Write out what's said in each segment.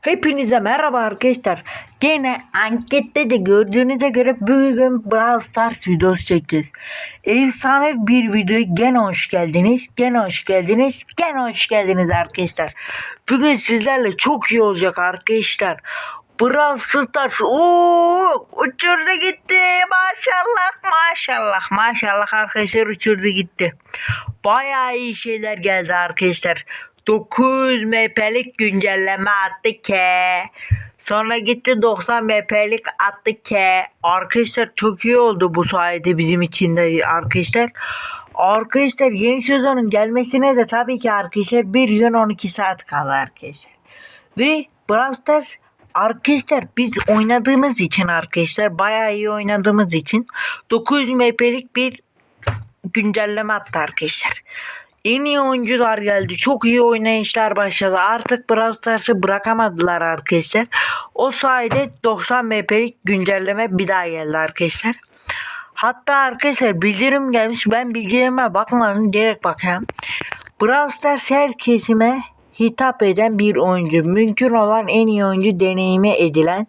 Hepinize merhaba arkadaşlar. Gene ankette de gördüğünüze göre bugün Brawl Stars videosu çekeceğiz. Efsane bir videoya gene hoş geldiniz. Gene hoş geldiniz. Gene hoş geldiniz arkadaşlar. Bugün sizlerle çok iyi olacak arkadaşlar. Brawl Stars ooo uçurdu gitti. Maşallah maşallah maşallah arkadaşlar uçurdu gitti. Bayağı iyi şeyler geldi arkadaşlar. 9 MP'lik güncelleme attı ke. Sonra gitti 90 MP'lik attı ke. Arkadaşlar çok iyi oldu bu sayede bizim için de arkadaşlar. Arkadaşlar yeni sezonun gelmesine de tabii ki arkadaşlar 1 gün 12 saat kaldı arkadaşlar. Ve Brawl Stars arkadaşlar biz oynadığımız için arkadaşlar bayağı iyi oynadığımız için 900 MP'lik bir güncelleme attı arkadaşlar. En iyi oyuncular geldi. Çok iyi oynayışlar başladı. Artık Brawl Stars'ı bırakamadılar arkadaşlar. O sayede 90 MP'lik güncelleme bir daha geldi arkadaşlar. Hatta arkadaşlar bildirim gelmiş. Ben bildirimime bakmadım. Direkt bakayım. Brawl Stars her kesime hitap eden bir oyuncu. Mümkün olan en iyi oyuncu deneyimi edilen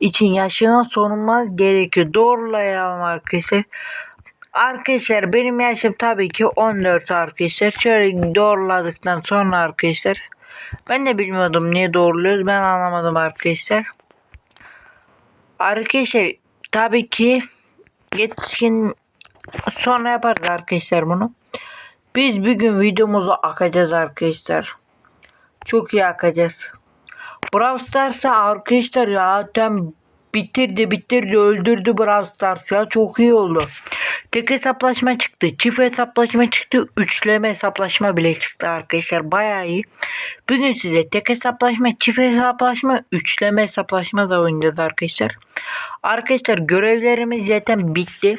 için yaşına sorulmaz gerekiyor. Doğrulayalım arkadaşlar. Arkadaşlar benim yaşım tabii ki 14 arkadaşlar. Şöyle doğruladıktan sonra arkadaşlar. Ben de bilmiyordum niye doğruluyoruz. Ben anlamadım arkadaşlar. Arkadaşlar tabii ki yetişkin sonra yaparız arkadaşlar bunu. Biz bugün videomuzu akacağız arkadaşlar. Çok iyi akacağız. Brawl Stars'a arkadaşlar ya tam bitirdi bitirdi öldürdü Brawl Stars ya çok iyi oldu. Tek hesaplaşma çıktı. Çift hesaplaşma çıktı. Üçleme hesaplaşma bile çıktı arkadaşlar. Bayağı iyi. Bugün size tek hesaplaşma, çift hesaplaşma, üçleme hesaplaşma da oynayacağız arkadaşlar. Arkadaşlar görevlerimiz zaten bitti.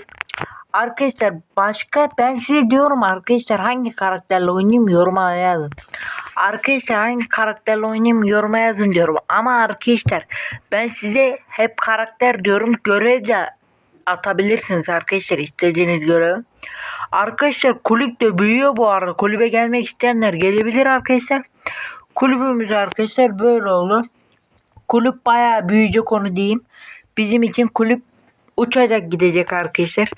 Arkadaşlar başka ben size diyorum arkadaşlar hangi karakterle oynayayım yoruma yazın. Arkadaşlar hangi karakterle oynayayım yoruma yazın diyorum. Ama arkadaşlar ben size hep karakter diyorum. Görev atabilirsiniz arkadaşlar istediğiniz görev. Arkadaşlar kulüp de büyüyor bu arada. Kulübe gelmek isteyenler gelebilir arkadaşlar. Kulübümüz arkadaşlar böyle oldu. Kulüp bayağı büyüyecek onu diyeyim. Bizim için kulüp uçacak gidecek arkadaşlar.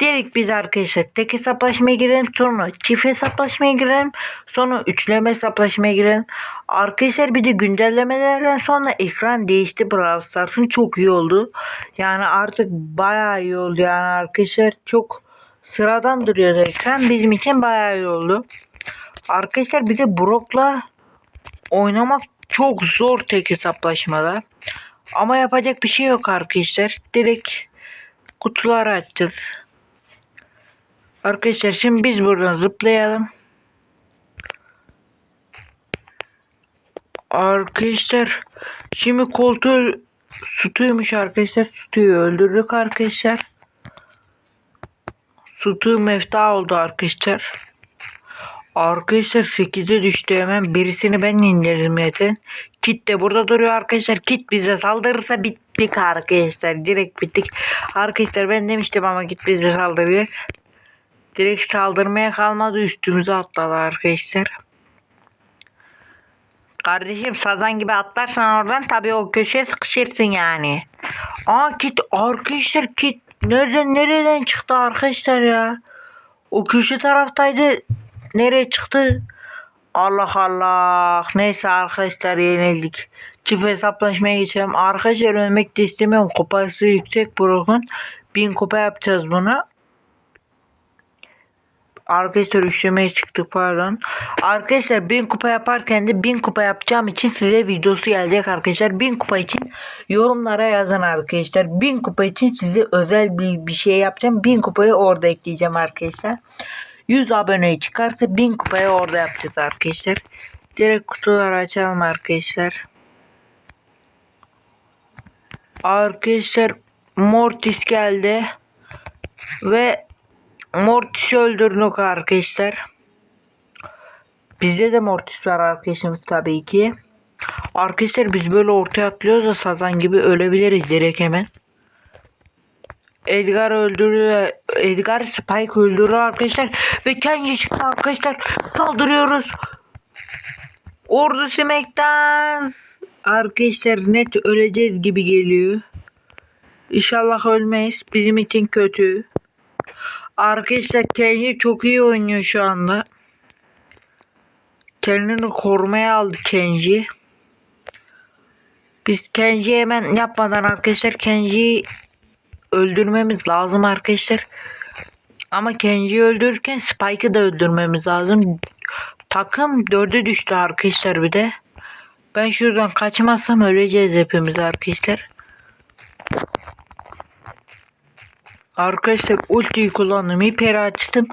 Direkt biz arkadaşlar tek hesaplaşmaya girelim sonra çift hesaplaşmaya girelim sonra üçleme hesaplaşmaya girelim. Arkadaşlar bir de güncellemelerden sonra ekran değişti Brawl Stars'ın çok iyi oldu. Yani artık bayağı iyi oldu yani arkadaşlar çok sıradan duruyordu ekran bizim için bayağı iyi oldu. Arkadaşlar bize Brock'la oynamak çok zor tek hesaplaşmada. Ama yapacak bir şey yok arkadaşlar. Direkt kutuları açacağız. Arkadaşlar şimdi biz buradan zıplayalım. Arkadaşlar şimdi koltuğu Sutu'ymuş arkadaşlar. Sutu'yu öldürdük arkadaşlar. Sutu mefta oldu arkadaşlar. Arkadaşlar 8'e düştü hemen. Birisini ben indirdim zaten. Kit de burada duruyor arkadaşlar. Kit bize saldırırsa bittik arkadaşlar. Direkt bittik. Arkadaşlar ben demiştim ama Kit bize saldırıyor. Direkt saldırmaya kalmadı üstümüze atladı arkadaşlar. Kardeşim sazan gibi atlarsan oradan tabii o köşeye sıkışırsın yani. Aa kit arkadaşlar kit nereden nereden çıktı arkadaşlar ya? O köşe taraftaydı. Nereye çıktı? Allah Allah. Neyse arkadaşlar yenildik. Çift hesaplaşmaya geçelim. Arkadaşlar ölmek de istemiyorum. Kupası yüksek bırakın. Bin kupa yapacağız bunu. Arkadaşlar üçlemeye çıktık pardon. Arkadaşlar 1000 kupa yaparken de 1000 kupa yapacağım için size videosu gelecek arkadaşlar. 1000 kupa için yorumlara yazın arkadaşlar. 1000 kupa için size özel bir, bir şey yapacağım. 1000 kupayı orada ekleyeceğim arkadaşlar. 100 abone çıkarsa 1000 kupayı orada yapacağız arkadaşlar. Direkt kutuları açalım arkadaşlar. Arkadaşlar Mortis geldi. Ve Mortis'i öldürdük arkadaşlar. Bizde de Mortis var arkadaşımız tabii ki. Arkadaşlar biz böyle ortaya atlıyoruz da sazan gibi ölebiliriz direkt hemen. Edgar öldürüyor. Edgar Spike öldürüyor arkadaşlar. Ve Kenji çıktı arkadaşlar. Saldırıyoruz. Ordu Smackdown. Arkadaşlar net öleceğiz gibi geliyor. İnşallah ölmeyiz. Bizim için kötü. Arkadaşlar Kenji çok iyi oynuyor şu anda. Kendini korumaya aldı Kenji. Biz Kenji'yi hemen yapmadan arkadaşlar Kenji'yi öldürmemiz lazım arkadaşlar. Ama Kenji'yi öldürürken Spike'ı da öldürmemiz lazım. Takım dörde düştü arkadaşlar bir de. Ben şuradan kaçmazsam öleceğiz hepimiz arkadaşlar. Arkadaşlar ultiyi kullandım. Hiper'i açtım.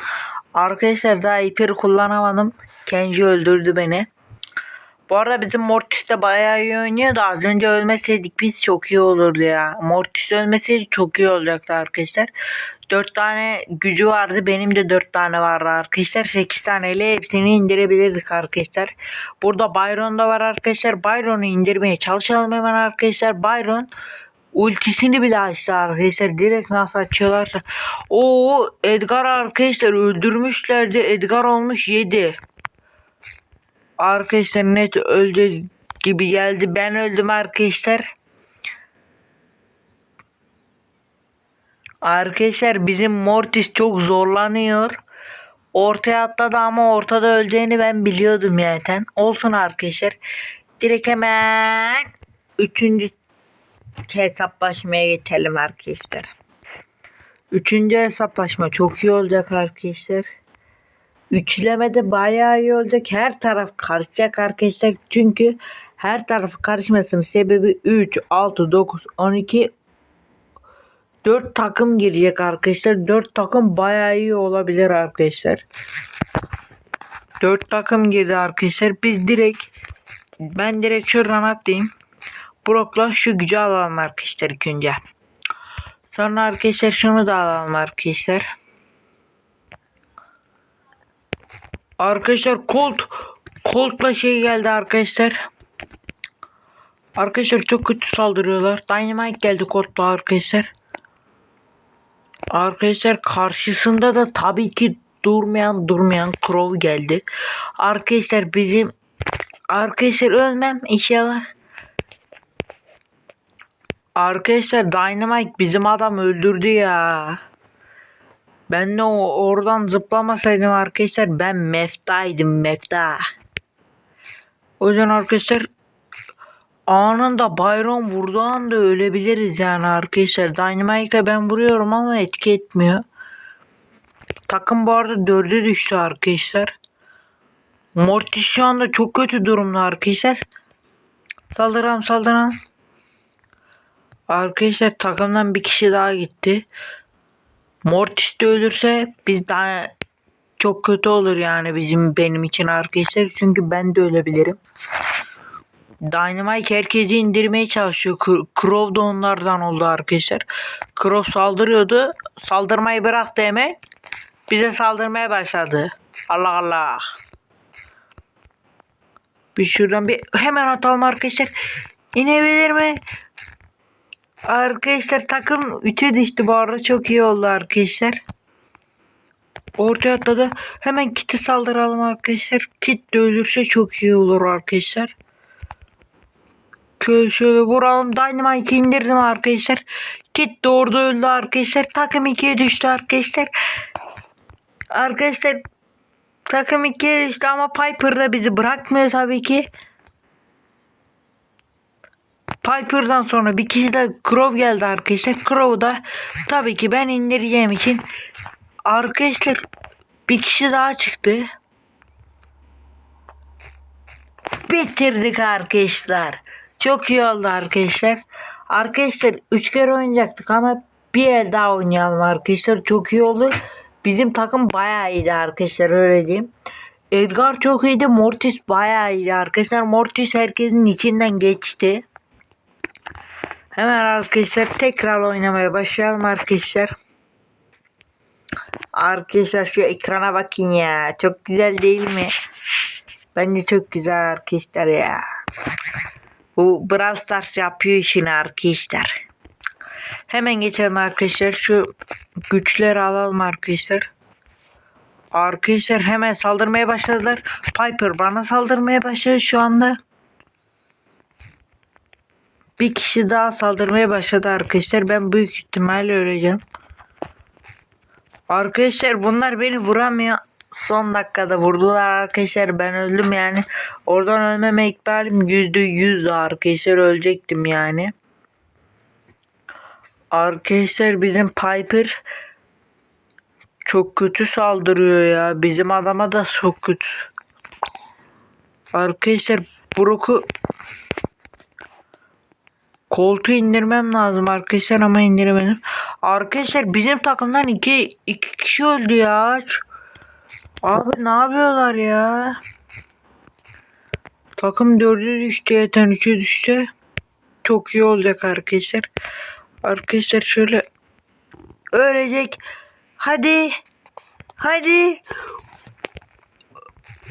Arkadaşlar daha hiper'i kullanamadım. Kenji öldürdü beni. Bu arada bizim Mortis de bayağı iyi oynuyor da az önce ölmeseydik biz çok iyi olurdu ya. Mortis ölmeseydi çok iyi olacaktı arkadaşlar. 4 tane gücü vardı. Benim de 4 tane vardı arkadaşlar. 8 taneyle hepsini indirebilirdik arkadaşlar. Burada Byron da var arkadaşlar. Byron'u indirmeye çalışalım hemen arkadaşlar. Byron ultisini bile açtı arkadaşlar. Direkt nasıl açıyorlarsa. Oo Edgar arkadaşlar öldürmüşlerdi. Edgar olmuş 7. Arkadaşlar net öleceğiz gibi geldi. Ben öldüm arkadaşlar. Arkadaşlar bizim Mortis çok zorlanıyor. Ortaya atladı ama ortada öleceğini ben biliyordum zaten. Olsun arkadaşlar. Direkt hemen üçüncü hesaplaşmaya geçelim arkadaşlar. Üçüncü hesaplaşma çok iyi olacak arkadaşlar. Üçlemede bayağı iyi olacak. Her taraf karışacak arkadaşlar. Çünkü her tarafı karışmasının sebebi 3, 6, 9, 12, 4 takım girecek arkadaşlar. 4 takım bayağı iyi olabilir arkadaşlar. 4 takım girdi arkadaşlar. Biz direkt ben direkt şuradan atlayayım. Brock'la şu gücü alalım arkadaşlar ilk önce. Sonra arkadaşlar şunu da alalım arkadaşlar. Arkadaşlar Colt Colt'la şey geldi arkadaşlar. Arkadaşlar çok kötü saldırıyorlar. Dynamite geldi Colt'la arkadaşlar. Arkadaşlar karşısında da tabii ki durmayan durmayan Crow geldi. Arkadaşlar bizim arkadaşlar ölmem inşallah. Arkadaşlar Dynamite bizim adam öldürdü ya. Ben de o oradan zıplamasaydım arkadaşlar ben meftaydım mefta. O yüzden arkadaşlar anında Byron vurduğu anda ölebiliriz yani arkadaşlar. Dynamite'a ben vuruyorum ama etki etmiyor. Takım bu arada dörde düştü arkadaşlar. Mortis şu anda çok kötü durumda arkadaşlar. Saldıran saldıran. Arkadaşlar takımdan bir kişi daha gitti. Mortis de ölürse biz daha çok kötü olur yani bizim benim için arkadaşlar. Çünkü ben de ölebilirim. Dynamite herkesi indirmeye çalışıyor. Crow da onlardan oldu arkadaşlar. Crow saldırıyordu. Saldırmayı bıraktı hemen. Bize saldırmaya başladı. Allah Allah. Bir şuradan bir hemen atalım arkadaşlar. İnebilir mi? Arkadaşlar takım 3'e düştü bu arada çok iyi oldu arkadaşlar. Ortaya atladı. Hemen Kit'i saldıralım arkadaşlar. Kit de ölürse çok iyi olur arkadaşlar. Şöyle, vuralım. Dynamite'i indirdim arkadaşlar. Kit de orada öldü arkadaşlar. Takım 2'ye düştü arkadaşlar. Arkadaşlar takım 2'ye düştü ama Piper da bizi bırakmıyor tabii ki. Piper'dan sonra bir kişi de Crow geldi arkadaşlar. Crow da tabii ki ben indireceğim için arkadaşlar bir kişi daha çıktı. Bitirdik arkadaşlar. Çok iyi oldu arkadaşlar. Arkadaşlar 3 kere oynayacaktık ama bir el daha oynayalım arkadaşlar. Çok iyi oldu. Bizim takım bayağı iyiydi arkadaşlar öyle diyeyim. Edgar çok iyiydi. Mortis bayağı iyiydi arkadaşlar. Mortis herkesin içinden geçti. Hemen arkadaşlar tekrar oynamaya başlayalım arkadaşlar. Arkadaşlar şu ekrana bakın ya. Çok güzel değil mi? Bence çok güzel arkadaşlar ya. Bu Brawl Stars yapıyor işini arkadaşlar. Hemen geçelim arkadaşlar. Şu güçleri alalım arkadaşlar. Arkadaşlar hemen saldırmaya başladılar. Piper bana saldırmaya başladı şu anda. Bir kişi daha saldırmaya başladı arkadaşlar. Ben büyük ihtimalle öleceğim. Arkadaşlar bunlar beni vuramıyor. Son dakikada vurdular arkadaşlar. Ben öldüm yani. Oradan ölmeme ihtimalim yüzde yüz arkadaşlar. Ölecektim yani. Arkadaşlar bizim Piper çok kötü saldırıyor ya. Bizim adama da çok kötü. Arkadaşlar Brock'u koltuğu indirmem lazım arkadaşlar ama indiremedim. Arkadaşlar bizim takımdan iki, iki kişi öldü ya. Abi ne yapıyorlar ya? Takım dördü düştü yeter üçe düşse çok iyi olacak arkadaşlar. Arkadaşlar şöyle ölecek. Hadi. Hadi.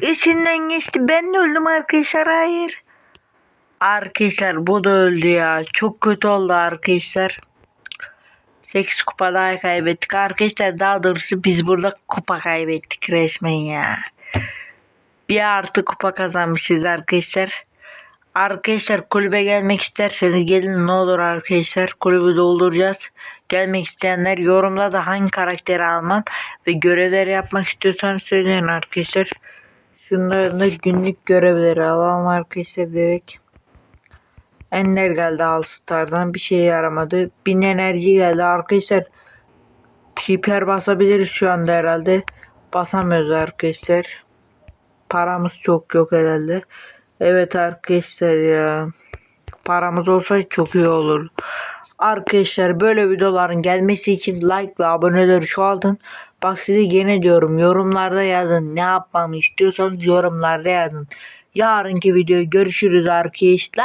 İçinden geçti. Ben de öldüm arkadaşlar. Hayır. Arkadaşlar bu da öldü ya. Çok kötü oldu arkadaşlar. 8 kupa daha kaybettik. Arkadaşlar daha doğrusu biz burada kupa kaybettik resmen ya. Bir artı kupa kazanmışız arkadaşlar. Arkadaşlar kulübe gelmek isterseniz gelin ne olur arkadaşlar. Kulübü dolduracağız. Gelmek isteyenler yorumda da hangi karakteri almam ve görevleri yapmak istiyorsanız söyleyin arkadaşlar. Şunların da günlük görevleri alalım arkadaşlar direkt. Ender geldi All Star'dan bir şey yaramadı. Bin enerji geldi arkadaşlar. Hiper basabiliriz şu anda herhalde. Basamıyoruz arkadaşlar. Paramız çok yok herhalde. Evet arkadaşlar ya. Paramız olsa çok iyi olur. Arkadaşlar böyle videoların gelmesi için like ve aboneleri çoğaltın. Bak size yine diyorum yorumlarda yazın. Ne yapmamı istiyorsanız yorumlarda yazın. Yarınki videoyu görüşürüz arkadaşlar.